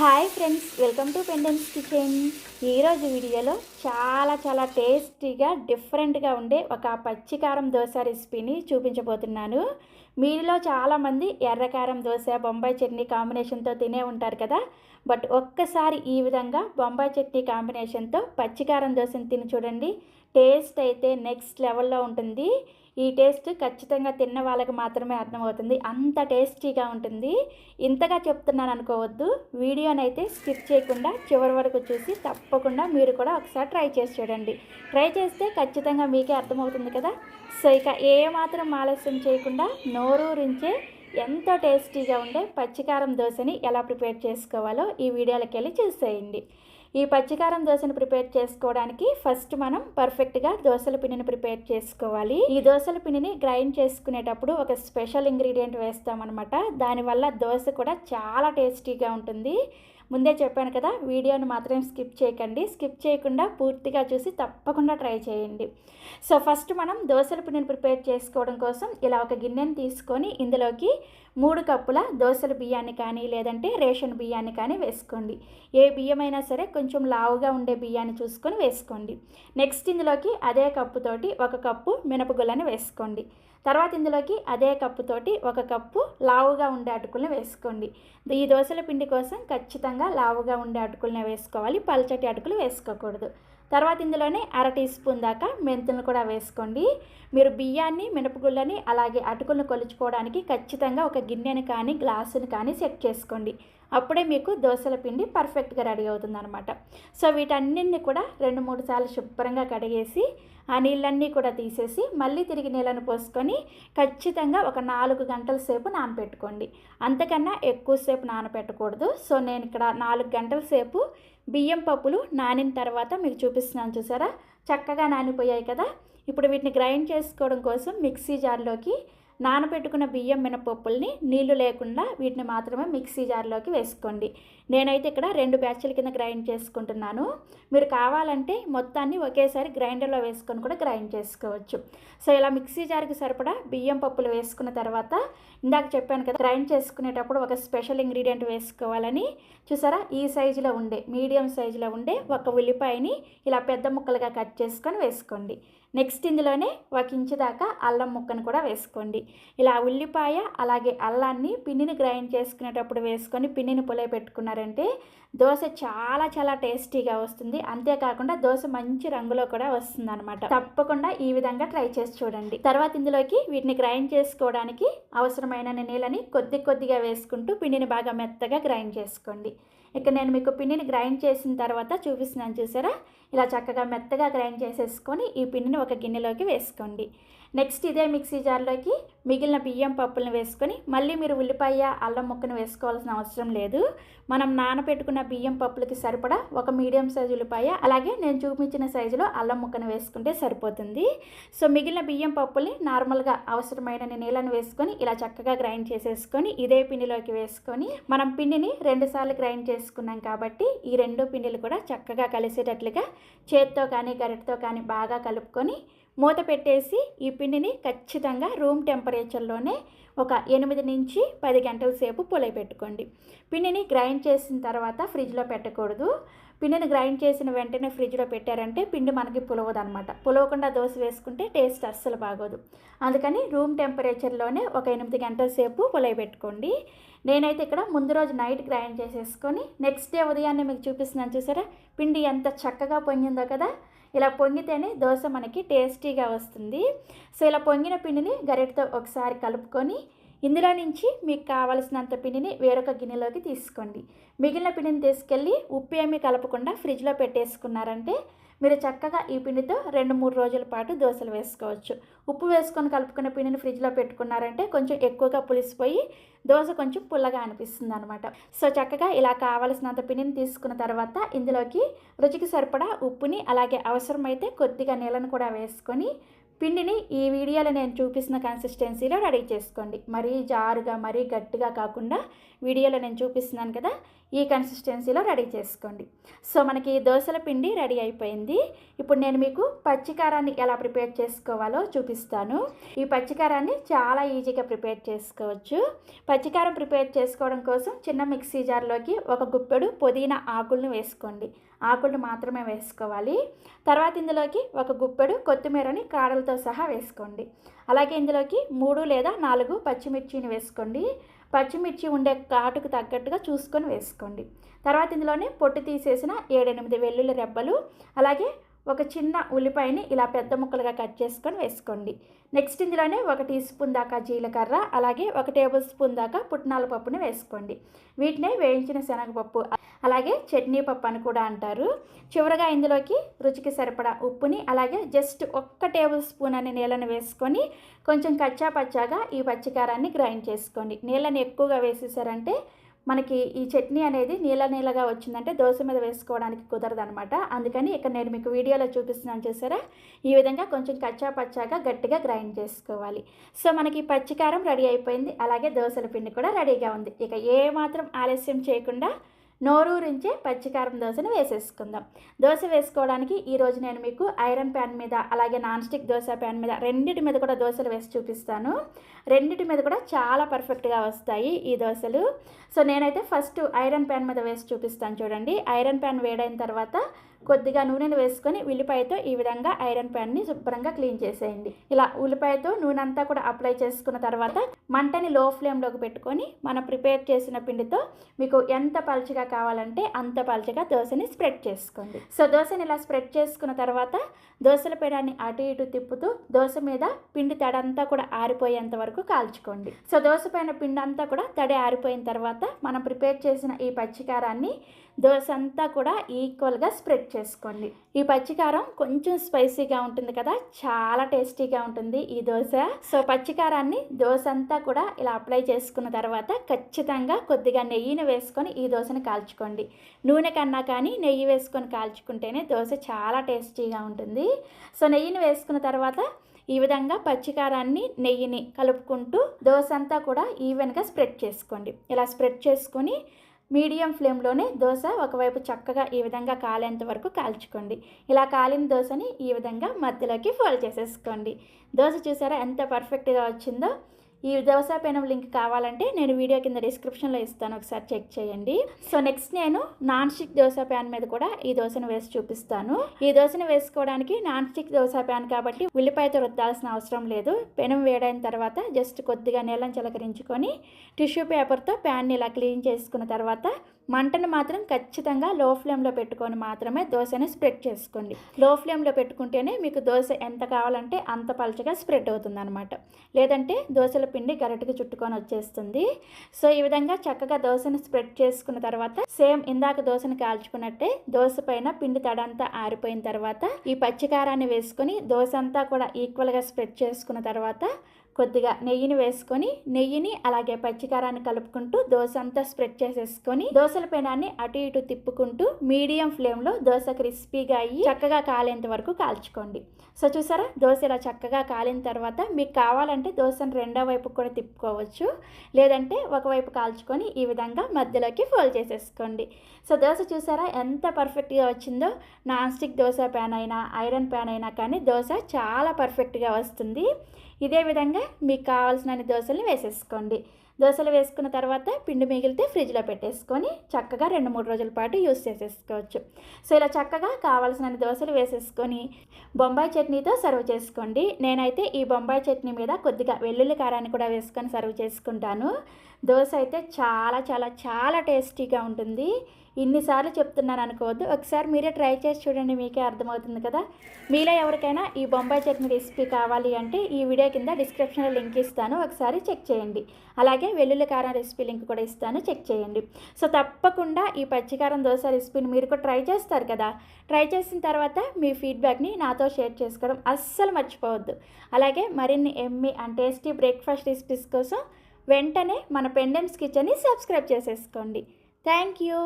Hi friends welcome to Pendem's kitchen. ఈరోజు వీడియోలో చాలా చాలా టేస్టీగా డిఫరెంట్గా ఉండే ఒక పచ్చికారం దోశ రెసిపీని చూపించబోతున్నాను. మీలో చాలామంది ఎర్రకారం దోశ బొంబాయి చట్నీ కాంబినేషన్తో తినే ఉంటారు కదా. బట్ ఒక్కసారి ఈ విధంగా బొంబాయి చట్నీ కాంబినేషన్తో పచ్చికారం దోశను తిని చూడండి. టేస్ట్ అయితే నెక్స్ట్ లెవెల్లో ఉంటుంది. ఈ టేస్ట్ ఖచ్చితంగా తిన్న వాళ్ళకి మాత్రమే అర్థమవుతుంది. అంత టేస్టీగా ఉంటుంది. ఇంతగా చెప్తున్నాను అనుకోవద్దు. వీడియోనైతే స్కిప్ చేయకుండా చివరి వరకు చూసి తప్పకుండా మీరు కూడా ఒకసారి ట్రై చేసి చూడండి. ట్రై చేస్తే ఖచ్చితంగా మీకే అర్థమవుతుంది కదా. సో ఇక ఏ మాత్రం ఆలస్యం చేయకుండా నో నోరూరించే ఎంత టేస్టీగా ఉండే పచ్చికారం దోశని ఎలా ప్రిపేర్ చేసుకోవాలో ఈ వీడియోలోకి వెళ్ళి చూసేయండి. ఈ పచ్చికారం దోశను ప్రిపేర్ చేసుకోవడానికి ఫస్ట్ మనం పర్ఫెక్ట్గా దోశల పిండిని ప్రిపేర్ చేసుకోవాలి. ఈ దోశల పిండిని గ్రైండ్ చేసుకునేటప్పుడు ఒక స్పెషల్ ఇంగ్రీడియంట్ వేస్తామన్నమాట. దానివల్ల దోశ కూడా చాలా టేస్టీగా ఉంటుంది. ముందే చెప్పాను కదా వీడియోని మాత్రం స్కిప్ చేయకండి. స్కిప్ చేయకుండా పూర్తిగా చూసి తప్పకుండా ట్రై చేయండి. సో ఫస్ట్ మనం దోశల పిండిని ప్రిపేర్ చేసుకోవడం కోసం ఇలా ఒక గిన్నెని తీసుకొని ఇందులోకి మూడు కప్పుల దోశల బియ్యాన్ని కానీ లేదంటే రేషన్ బియ్యాన్ని కానీ వేసుకోండి. ఏ బియ్యమైనా సరే కొంచెం లావుగా ఉండే బియ్యాన్ని చూసుకొని వేసుకోండి. నెక్స్ట్ ఇందులోకి అదే కప్పుతోటి ఒక కప్పు మినపగుళ్ళని వేసుకోండి. తర్వాత ఇందులోకి అదే కప్పుతోటి ఒక కప్పు లావుగా ఉండే అటుకులను వేసుకోండి. ఈ దోశల పిండి కోసం ఖచ్చితంగా లావుగా ఉండే అటుకులను వేసుకోవాలి. పల్చటి అటుకులు వేసుకోకూడదు. తర్వాత ఇందులోనే అర టీ స్పూన్ దాకా మెంతులను కూడా వేసుకోండి. మీరు బియ్యాన్ని మినపగుళ్ళని అలాగే అటుకులను కొలుచుకోవడానికి ఖచ్చితంగా ఒక గిన్నెను కానీ గ్లాసుని కానీ సెట్ చేసుకోండి. అప్పుడే మీకు దోశల పిండి పర్ఫెక్ట్గా రెడీ అవుతుందన్నమాట. సో వీటన్నింటిని కూడా రెండు మూడు సార్లు శుభ్రంగా కడిగేసి ఆ నీళ్ళన్నీ కూడా తీసేసి మళ్ళీ తిరిగి నీళ్ళను పోసుకొని ఖచ్చితంగా ఒక నాలుగు గంటల సేపు నానబెట్టుకోండి అంతకన్నా ఎక్కువసేపు నానబెట్టకూడదు సో నేను ఇక్కడ నాలుగు గంటల సేపు బియ్యం పప్పులు నానిన తర్వాత మీకు చూపిస్తున్నాను చూసారా? చక్కగా నానిపోయాయి కదా? ఇప్పుడు వీటిని గ్రైండ్ చేసుకోవడం కోసం మిక్సీ జార్లోకి నానబెట్టుకున్న బియ్యం మినపప్పుల్ని నీళ్ళు లేకుండా వీటిని మాత్రమే మిక్సీ జార్లోకి వేసుకోండి. నేనైతే ఇక్కడ రెండు బ్యాచ్ల కింద గ్రైండ్ చేసుకుంటున్నాను. మీరు కావాలంటే మొత్తాన్ని ఒకేసారి గ్రైండర్లో వేసుకొని కూడా గ్రైండ్ చేసుకోవచ్చు. సో ఇలా మిక్సీ జార్కి సరిపడా బియ్యం పప్పులు వేసుకున్న తర్వాత ఇందాక చెప్పాను కదా గ్రైండ్ చేసుకునేటప్పుడు ఒక స్పెషల్ ఇంగ్రీడియంట్ వేసుకోవాలని. చూసారా? ఈ సైజులో ఉండే మీడియం సైజులో ఉండే ఒక ఉల్లిపాయని ఇలా పెద్ద ముక్కలుగా కట్ చేసుకొని వేసుకోండి. నెక్స్ట్ ఇందులోనే ఒక ఇంచు దాకా అల్లం ముక్కను కూడా వేసుకోండి. ఇలా ఉల్లిపాయ అలాగే అల్లాన్ని పిండిని గ్రైండ్ చేసుకునేటప్పుడు వేసుకొని పిండిని పులే పెట్టుకున్నారంటే దోశ చాలా చాలా టేస్టీగా వస్తుంది. అంతేకాకుండా దోశ మంచి రంగులో కూడా వస్తుంది అనమాట తప్పకుండా ఈ విధంగా ట్రై చేసి చూడండి. తర్వాత ఇందులోకి వీటిని గ్రైండ్ చేసుకోవడానికి అవసరమైన నీళ్ళని కొద్ది కొద్దిగా వేసుకుంటూ పిండిని బాగా మెత్తగా గ్రైండ్ చేసుకోండి. ఇక నేను మీకు పిండిని గ్రైండ్ చేసిన తర్వాత చూపిస్తున్నాను చూసారా? ఇలా చక్కగా మెత్తగా గ్రైండ్ చేసేసుకొని ఈ పిండిని ఒక గిన్నెలోకి వేసుకోండి. నెక్స్ట్ ఇదే మిక్సీ జార్లోకి మిగిలిన బియ్యం పప్పులను వేసుకొని మళ్ళీ మీరు ఉల్లిపాయ అల్లం ముక్కను వేసుకోవాల్సిన అవసరం లేదు. మనం నానబెట్టుకున్న బియ్యం పప్పులకి సరిపడా ఒక మీడియం సైజు ఉల్లిపాయ అలాగే నేను చూపించిన సైజులో అల్లం ముక్కను వేసుకుంటే సరిపోతుంది. సో మిగిలిన బియ్యం పప్పుల్ని నార్మల్గా అవసరమైన నీళ్ళను వేసుకొని ఇలా చక్కగా గ్రైండ్ చేసేసుకొని ఇదే పిండిలోకి వేసుకొని మనం పిండిని రెండుసార్లు గ్రైండ్ చేసుకున్నాం కాబట్టి ఈ రెండు పిండిలు కూడా చక్కగా కలిసేటట్లుగా చేత్తో కానీ గరిటతో కానీ బాగా కలుపుకొని మూత పెట్టేసి ఈ పిండిని ఖచ్చితంగా రూమ్ టెంపరేచర్లోనే ఒక ఎనిమిది నుంచి పది గంటల సేపు పొలై పెట్టుకోండి. పిండిని గ్రైండ్ చేసిన తర్వాత ఫ్రిడ్జ్లో పెట్టకూడదు. పిండిని గ్రైండ్ చేసిన వెంటనే ఫ్రిడ్జ్లో పెట్టారంటే పిండి మనకి పులవదనమాట పులవకుండా దోశ వేసుకుంటే టేస్ట్ అస్సలు బాగోదు. అందుకని రూమ్ టెంపరేచర్లోనే ఒక ఎనిమిది గంటల సేపు పొలై పెట్టుకోండి. నేనైతే ఇక్కడ ముందు రోజు నైట్ గ్రైండ్ చేసేసుకొని నెక్స్ట్ డే ఉదయాన్నే మీకు చూపిస్తున్నాను చూసారా? పిండి ఎంత చక్కగా పొంగిందో కదా? ఇలా పొంగితేనే దోశ మనకి టేస్టీగా వస్తుంది. సో ఇలా పొంగిన పిండిని గరిటతో ఒకసారి కలుపుకొని ఇందులో నుంచి మీకు కావలసినంత పిండిని వేరొక గిన్నెలోకి తీసుకోండి. మిగిలిన పిండిని తీసుకెళ్ళి ఉప్పు ఏమీ కలపకుండా ఫ్రిడ్జ్లో పెట్టేసుకున్నారంటే మీరు చక్కగా ఈ పిండితో రెండు మూడు రోజుల పాటు దోశలు వేసుకోవచ్చు. ఉప్పు వేసుకొని కలుపుకున్న పిండిని ఫ్రిడ్జ్లో పెట్టుకున్నారంటే కొంచెం ఎక్కువగా పులిసిపోయి దోశ కొంచెం పుల్లగా అనిపిస్తుంది అనమాట సో చక్కగా ఇలా కావలసినంత పిండిని తీసుకున్న తర్వాత ఇందులోకి రుచికి సరిపడా ఉప్పుని అలాగే అవసరమైతే కొద్దిగా నీళ్ళను కూడా వేసుకొని పిండిని ఈ వీడియోలో నేను చూపిస్తున్న కన్సిస్టెన్సీలో రెడీ చేసుకోండి. మరీ జారుగా మరీ గట్టిగా కాకుండా వీడియోలో నేను చూపిస్తున్నాను కదా ఈ కన్సిస్టెన్సీలో రెడీ చేసుకోండి. సో మనకి దోశల పిండి రెడీ అయిపోయింది. ఇప్పుడు నేను మీకు పచ్చికారాన్ని ఎలా ప్రిపేర్ చేసుకోవాలో చూపిస్తాను. ఈ పచ్చికారాన్ని చాలా ఈజీగా ప్రిపేర్ చేసుకోవచ్చు. పచ్చికారం ప్రిపేర్ చేసుకోవడం కోసం చిన్న మిక్సీ జార్లోకి ఒక గుప్పెడు పుదీనా ఆకులను వేసుకోండి. ఆకులు మాత్రమే వేసుకోవాలి. తర్వాత ఇందులోకి ఒక గుప్పెడు కొత్తిమీరని కాడలతో సహా వేసుకోండి. అలాగే ఇందులోకి మూడు లేదా నాలుగు పచ్చిమిర్చిని వేసుకోండి. పచ్చిమిర్చి ఉండే కాటుకు తగ్గట్టుగా చూసుకొని వేసుకోండి. తర్వాత ఇందులోనే పొట్టు తీసేసిన ఏడెనిమిది వెల్లుల్లి రెబ్బలు అలాగే ఒక చిన్న ఉల్లిపాయని ఇలా పెద్ద ముక్కలుగా కట్ చేసుకొని వేసుకోండి. నెక్స్ట్ ఇందులోనే ఒక టీ స్పూన్ దాకా జీలకర్ర అలాగే ఒక టేబుల్ స్పూన్ దాకా పుట్నాల పప్పుని వేసుకోండి. వీటినే వేయించిన శనగపప్పు అలాగే చట్నీ పప్పు అని కూడా అంటారు. చివరగా ఇందులోకి రుచికి సరిపడా ఉప్పుని అలాగే జస్ట్ ఒక్క టేబుల్ స్పూన్ అనే నీళ్ళని వేసుకొని కొంచెం కచ్చా పచ్చాగా ఈ పచ్చికారాన్ని గ్రైండ్ చేసుకోండి. నీళ్ళని ఎక్కువగా వేసేసారంటే మనకి ఈ చట్నీ అనేది నీళ్ళ నీళ్ళగా వచ్చిందంటే దోశ మీద వేసుకోవడానికి కుదరదనమాట అందుకని ఇక్కడ నేను మీకు వీడియోలో చూపిస్తున్నాను చూసారా? ఈ విధంగా కొంచెం కచ్చా పచ్చాగా గట్టిగా గ్రైండ్ చేసుకోవాలి. సో మనకి పచ్చికారం రెడీ అయిపోయింది. అలాగే దోశల పిండి కూడా రెడీగా ఉంది. ఇక ఏ మాత్రం ఆలస్యం చేయకుండా నోరూరించే పచ్చికారం దోశను వేసేసుకుందాం. దోశ వేసుకోవడానికి ఈరోజు నేను మీకు ఐరన్ ప్యాన్ మీద అలాగే నాన్ స్టిక్ దోశ ప్యాన్ మీద రెండింటి మీద కూడా దోశలు వేసి చూపిస్తాను. రెండింటి మీద కూడా చాలా పర్ఫెక్ట్గా వస్తాయి ఈ దోశలు. సో నేనైతే ఫస్ట్ ఐరన్ ప్యాన్ మీద వేసి చూపిస్తాను చూడండి. ఐరన్ ప్యాన్ వేడైన తర్వాత కొద్దిగా నూనెను వేసుకొని ఉల్లిపాయతో ఈ విధంగా ఐరన్ ప్యాన్ని శుభ్రంగా క్లీన్ చేసేయండి. ఇలా ఉల్లిపాయతో నూనె అంతా కూడా అప్లై చేసుకున్న తర్వాత మంటని లో ఫ్లేమ్లోకి పెట్టుకొని మనం ప్రిపేర్ చేసిన పిండితో మీకు ఎంత పలుచగా కావాలంటే అంత పలుచగా దోశని స్ప్రెడ్ చేసుకోండి. సో దోశని ఇలా స్ప్రెడ్ చేసుకున్న తర్వాత దోశల పేడాన్ని అటు ఇటు తిప్పుతూ దోశ మీద పిండి తడంతా కూడా ఆరిపోయేంత వరకు కాల్చుకోండి. సో దోశ పైన పిండి అంతా కూడా తడి ఆరిపోయిన తర్వాత మనం ప్రిపేర్ చేసిన ఈ పచ్చికారాన్ని దోశ అంతా కూడా ఈక్వల్గా స్ప్రెడ్ చేసుకోండి. ఈ పచ్చికారం కొంచెం స్పైసీగా ఉంటుంది కదా చాలా టేస్టీగా ఉంటుంది ఈ దోశ. సో పచ్చికారాన్ని దోశ అంతా కూడా ఇలా అప్లై చేసుకున్న తర్వాత ఖచ్చితంగా కొద్దిగా నెయ్యిని వేసుకొని ఈ దోశని కాల్చుకోండి. నూనె కన్నా కానీ నెయ్యి వేసుకొని కాల్చుకుంటేనే దోశ చాలా టేస్టీగా ఉంటుంది. సో నెయ్యిని వేసుకున్న తర్వాత ఈ విధంగా పచ్చికారాన్ని నెయ్యిని కలుపుకుంటూ దోశ అంతా కూడా ఈవెన్గా స్ప్రెడ్ చేసుకోండి. ఇలా స్ప్రెడ్ చేసుకొని మీడియం ఫ్లేమ్లోనే దోశ ఒకవైపు చక్కగా ఈ విధంగా కాలేంత వరకు కాల్చుకోండి. ఇలా కాలిన దోశని ఈ విధంగా మధ్యలోకి ఫోల్డ్ చేసేసుకోండి. దోశ చూసారా ఎంత పర్ఫెక్ట్గా వచ్చిందో? ఈ దోశ పెనం లింక్ కావాలంటే నేను వీడియో కింద డిస్క్రిప్షన్లో ఇస్తాను ఒకసారి చెక్ చేయండి. సో నెక్స్ట్ నేను నాన్ స్టిక్ దోశ ప్యాన్ మీద కూడా ఈ దోశను వేసి చూపిస్తాను. ఈ దోశను వేసుకోవడానికి నాన్ స్టిక్ దోశ ప్యాన్ కాబట్టి ఉల్లిపాయతో రుద్దాల్సిన అవసరం లేదు. పెనం వేడైన తర్వాత జస్ట్ కొద్దిగా నీళ్ళని చిలకరించుకొని టిష్యూ పేపర్తో ప్యాన్ని ఇలా క్లీన్ చేసుకున్న తర్వాత మంటను మాత్రం ఖచ్చితంగా లో ఫ్లేమ్లో పెట్టుకొని మాత్రమే దోశని స్ప్రెడ్ చేసుకోండి. లో ఫ్లేమ్లో పెట్టుకుంటేనే మీకు దోశ ఎంత కావాలంటే అంత పలచగా స్ప్రెడ్ అవుతుంది అనమాట లేదంటే దోశల పిండి గరటికి చుట్టుకొని వచ్చేస్తుంది. సో ఈ విధంగా చక్కగా దోశను స్ప్రెడ్ చేసుకున్న తర్వాత సేమ్ ఇందాక దోశను కాల్చుకున్నట్టే దోశ పైన పిండి తడంతా ఆరిపోయిన తర్వాత ఈ పచ్చికారాన్ని వేసుకొని దోశ అంతా కూడా ఈక్వల్గా స్ప్రెడ్ చేసుకున్న తర్వాత కొద్దిగా నెయ్యిని వేసుకొని నెయ్యిని అలాగే పచ్చికారాన్ని కలుపుకుంటూ దోశ అంతా స్ప్రెడ్ చేసేసుకొని దోశల పెనాన్ని అటు ఇటు తిప్పుకుంటూ మీడియం ఫ్లేమ్లో దోశ క్రిస్పీగా అయ్యి చక్కగా కాలేంత వరకు కాల్చుకోండి. సో చూసారా? దోశ ఇలా చక్కగా కాలిన తర్వాత మీకు కావాలంటే దోశను రెండో వైపు కూడా తిప్పుకోవచ్చు. లేదంటే ఒకవైపు కాల్చుకొని ఈ విధంగా మధ్యలోకి ఫోల్డ్ చేసేసుకోండి. సో దోశ చూసారా? ఎంత పర్ఫెక్ట్గా వచ్చిందో! నాన్ స్టిక్ దోశ ప్యాన్ అయినా ఐరన్ ప్యాన్ అయినా కానీ దోశ చాలా పర్ఫెక్ట్గా వస్తుంది. ఇదే విధంగా మీకు కావాల్సిన దోశలు వేసేసుకోండి. దోశలు వేసుకున్న తర్వాత పిండి మిగిలితే ఫ్రిడ్జ్లో పెట్టేసుకొని చక్కగా రెండు మూడు రోజుల పాటు యూస్ చేసేసుకోవచ్చు. సో ఇలా చక్కగా కావాల్సిన దోశలు వేసేసుకొని బొంబాయి చట్నీతో సర్వ్ చేసుకోండి. నేనైతే ఈ బొంబాయి చట్నీ మీద కొద్దిగా వెల్లుల్లి కారాన్ని కూడా వేసుకొని సర్వ్ చేసుకుంటాను. దోశ అయితే చాలా చాలా చాలా టేస్టీగా ఉంటుంది. ఇన్నిసార్లు చెప్తున్నాను అనుకోవద్దు. ఒకసారి మీరే ట్రై చేసి చూడండి మీకే అర్థమవుతుంది కదా. మీలో ఎవరికైనా ఈ బొంబాయి చట్నీ రెసిపీ కావాలి అంటే ఈ వీడియో కింద డిస్క్రిప్షన్లో లింక్ ఇస్తాను. ఒకసారి చెక్ చేయండి. అలాగే వెల్లుల్లి కారం రెసిపీ లింక్ కూడా ఇస్తాను. చెక్ చేయండి. సో తప్పకుండా ఈ పచ్చికారం దోశ రెసిపీని మీరు కూడా ట్రై చేస్తారు కదా. ట్రై చేసిన తర్వాత మీ ఫీడ్బ్యాక్ని నాతో షేర్ చేసుకోవడం అస్సలు మర్చిపోవద్దు. అలాగే మరిన్ని yummy and tasty breakfast recipes కోసం వెంటనే మన పెండెమ్స్ కిచెన్ని సబ్స్క్రైబ్ చేసేసుకోండి. Thank you.